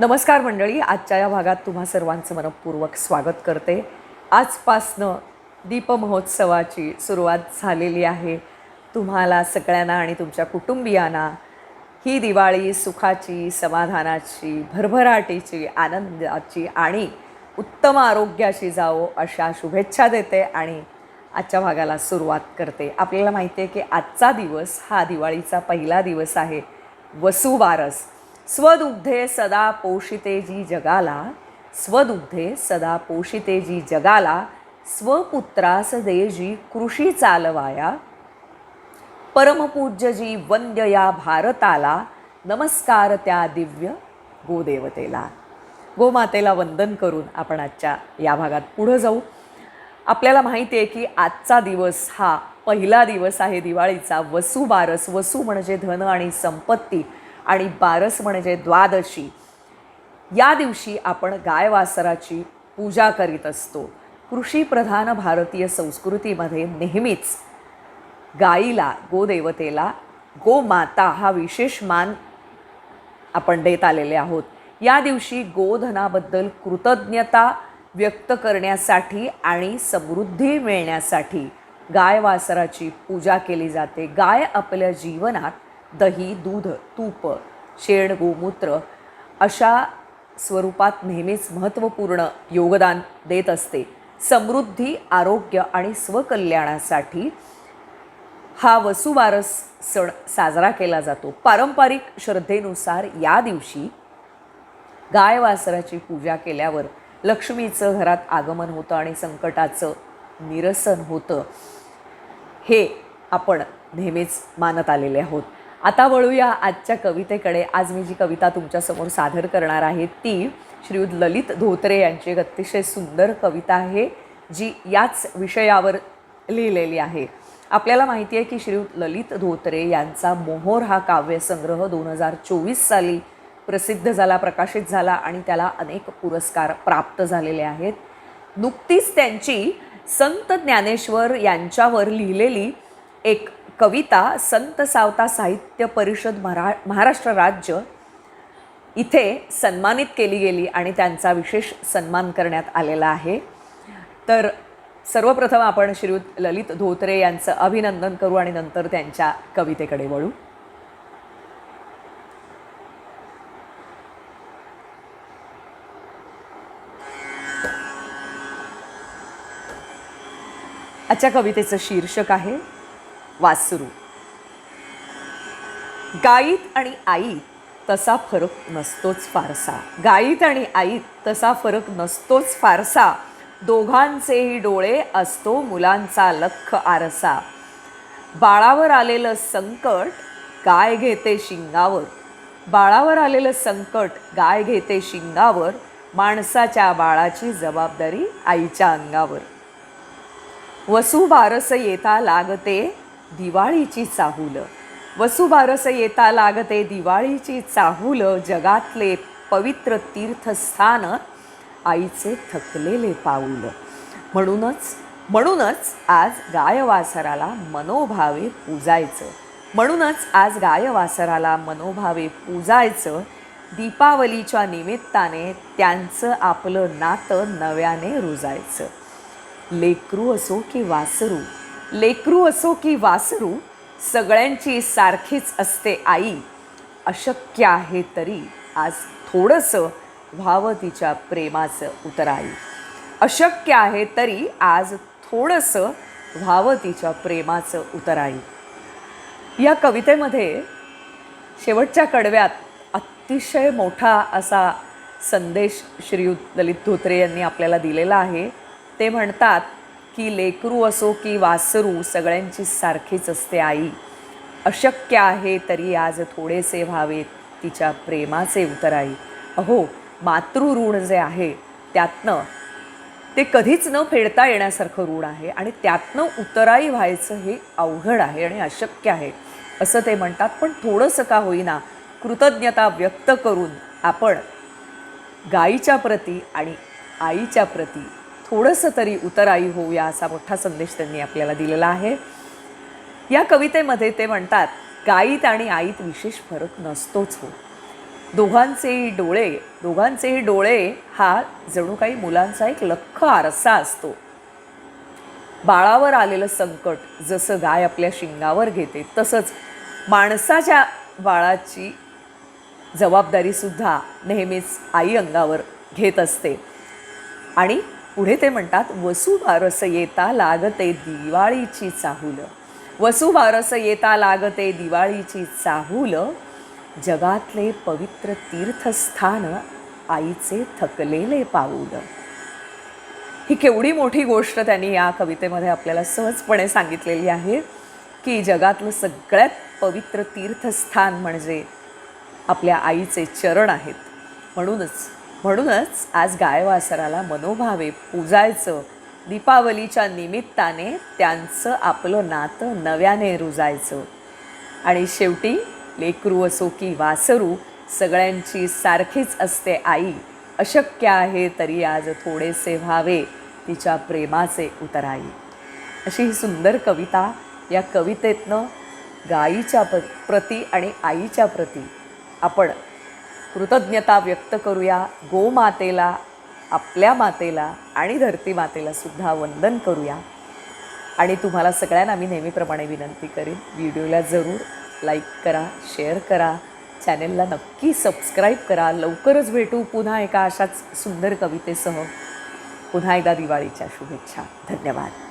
नमस्कार मंडळी आजच्या या भागात तुम्हा सर्वांचं मनपूर्वक स्वागत करते. आजपासनं दीपमहोत्सवाची सुरुवात झालेली आहे. तुम्हाला सगळ्यांना आणि तुमच्या कुटुंबियांना ही दिवाळी सुखाची समाधानाची भरभराटीची आनंदाची आणि उत्तम आरोग्याशी जावो अशा शुभेच्छा देते आणि आजच्या भागाला सुरुवात करते. आपल्याला माहिती आहे की आजचा दिवस हा दिवाळीचा पहिला दिवस आहे. वसुबारस. स्वदुग्धे सदा पोषिते जी जगाला स्वदुग्धे सदा पोषिते जी जगाला स्वपुत्रास दे जी कृषी चालवाया. परमपूज्य जी वंद्य या भारताला नमस्कार त्या दिव्य गोदेवतेला. गोमातेला वंदन करून आपण आजच्या या भागात पुढं जाऊ. आपल्याला माहिती आहे की आजचा दिवस हा पहिला दिवस आहे दिवाळीचा. वसू बारस वसू म्हणजे धन आणि संपत्ती. आणि बारस म्हणजे द्वादशी. या दिवशी आपण गायवासराची पूजा करीत असतो. कृषीप्रधान भारतीय संस्कृतीमध्ये नेहमीच गाईला गोदेवतेला गोमाता हा विशेष मान आपण देत आलेले आहोत. या दिवशी गोधनाबद्दल कृतज्ञता व्यक्त करण्यासाठी आणि समृद्धी मिळण्यासाठी गाय वासराची पूजा केली जाते. गाय आपल्या जीवनात दही दूध तूप शेण गोमूत्र अशा स्वरूपात नेहमीच महत्त्वपूर्ण योगदान देत असते. समृद्धी आरोग्य आणि स्वकल्याणासाठी हा वसुबारस सण साजरा केला जातो. पारंपरिक श्रद्धेनुसार या दिवशी गाय वासराची पूजा केल्यावर लक्ष्मीचं घरात आगमन होतं आणि संकटाचं निरसन होतं. हे आपण नेहमीच मानत आलेले आहोत. आता वळूया आजच्या कवितेकडे. आज मी जी कविता तुमच्यासमोर सादर करणार आहे ती श्रीयुत ललित धोत्रे यांची एक अतिशय सुंदर कविता आहे जी याच विषयावर लिहिलेली आहे. आपल्याला माहिती आहे की श्रीयुत ललित धोत्रे यांचा मोहोर हा काव्यसंग्रह दोन हजार चोवीस साली प्रसिद्ध झाला प्रकाशित झाला आणि त्याला अनेक पुरस्कार प्राप्त झालेले आहेत. नुकतीच त्यांची संत ज्ञानेश्वर यांच्यावर लिहिलेली एक कविता संत सावता साहित्य परिषद महा महाराष्ट्र राज्य इथे सन्मानित केली गेली आणि त्यांचा विशेष सन्मान करण्यात आलेला आहे. तर सर्वप्रथम आपण श्रीयुत ललित धोत्रे यांचं अभिनंदन करू आणि नंतर त्यांच्या कवितेकडे वळू. आजच्या कवितेचं शीर्षक आहे वासरू. गाईत आणि आईत तसा फरक नसतोच फारसा. गाईत आणि आईत तसा फरक नसतोच फारसा. दोघांचेही डोळे असतो मुलांचा लख आरसा. बाळावर आलेलं संकट गाय घेते शिंगावर. बाळावर आलेलं संकट गाय घेते शिंगावर माणसाच्या बाळाची जबाबदारी आईच्या अंगावर. वसुबारस येता लागते दिवाळीची चाहूल. वसुबारस येता लागते दिवाळीची चाहूल. जगातले पवित्र तीर्थस्थान आईचे थकलेले पाऊल. म्हणूनच म्हणूनच आज गायवासराला मनोभावे पूजायचं. म्हणूनच आज गायवासराला मनोभावे पूजायचं. दीपावलीच्या निमित्ताने त्यांचं आपलं नातं नव्याने रुजायचं. लेकरू असो की वासरू लेकरू असो की वासरू सगळ्यांची सारखीच असते आई. अशक्य आहे तरी आज थोडंसं व्हावं तिच्या प्रेमाचं उतराई. अशक्य आहे तरी आज थोडंसं व्हावं तिच्या प्रेमाचं उतराई. या कवितेमध्ये शेवटच्या कडव्यात अतिशय मोठा असा संदेश श्रीयुत ललित धोत्रे यांनी आपल्याला दिलेला आहे. ते म्हणतात की लेकरू असो की वासरू सगळ्यांची सारखीच असते आई. अशक्य आहे तरी आज थोडेसे व्हावेत तिच्या प्रेमाचे उतराई. अहो मातृऋण जे आहे त्यातनं ते कधीच न फेडता येण्यासारखं ऋण आहे आणि त्यातनं उतराई व्हायचं हे अवघड आहे आणि अशक्य आहे. असं ते म्हणतात पण थोडंसं का होईना कृतज्ञता व्यक्त करून आपण गाईच्या प्रती आणि आईच्या प्रती थोडंसं तरी उतराई होऊया असा मोठा संदेश त्यांनी आपल्याला दिलेला आहे. या कवितेमध्ये ते म्हणतात गाईत आणि आईत विशेष फरक नसतोच हो. दोघांचेही डोळे दोघांचेही डोळे हा जणू काही मुलांचा एक लख्ख आरसा असतो. बाळावर आलेलं संकट जसं गाय आपल्या शिंगावर घेते तसंच माणसाच्या बाळाची जबाबदारीसुद्धा नेहमीच आई अंगावर घेत असते. आणि पुढे ते म्हणतात वसुबारस येता लागते दिवाळीची चाहूल. वसुबारस येता लागते दिवाळीची चाहूल. जगातले पवित्र तीर्थस्थान आईचे थकलेले पाऊल. ही केवढी मोठी गोष्ट त्यांनी या कवितेमध्ये आपल्याला सहजपणे सांगितलेली आहे की जगातलं सगळ्यात पवित्र तीर्थस्थान म्हणजे आपल्या आईचे चरण आहेत. म्हणूनच म्हणूनच आज गायवासराला मनोभावे पूजायचं. दीपावलीच्या निमित्ताने त्यांचं आपलं नातं नव्याने रुजायचं. आणि शेवटी लेकरू असो की वासरू सगळ्यांची सारखीच असते आई. अशक्य आहे तरी आज थोडेसे व्हावे तिच्या प्रेमाचे उतराई. अशी ही सुंदर कविता या कवितेतनं गाईच्या प्रती आणि आईच्या प्रती आपण कृतज्ञता व्यक्त करूया. गोमातेला आपल्या मातेला आणि धरती मातेला सुद्धा वंदन करूया. आणि तुम्हाला सगळ्यांना मी नेहमीप्रमाणे विनंती करेन व्हिडिओला जरूर लाईक करा शेअर करा चॅनेलला नक्की सबस्क्राईब करा. लवकरच भेटू पुन्हा एका अशाच सुंदर कवितेसह. पुन्हा एकदा दिवाळीच्या शुभेच्छा. धन्यवाद.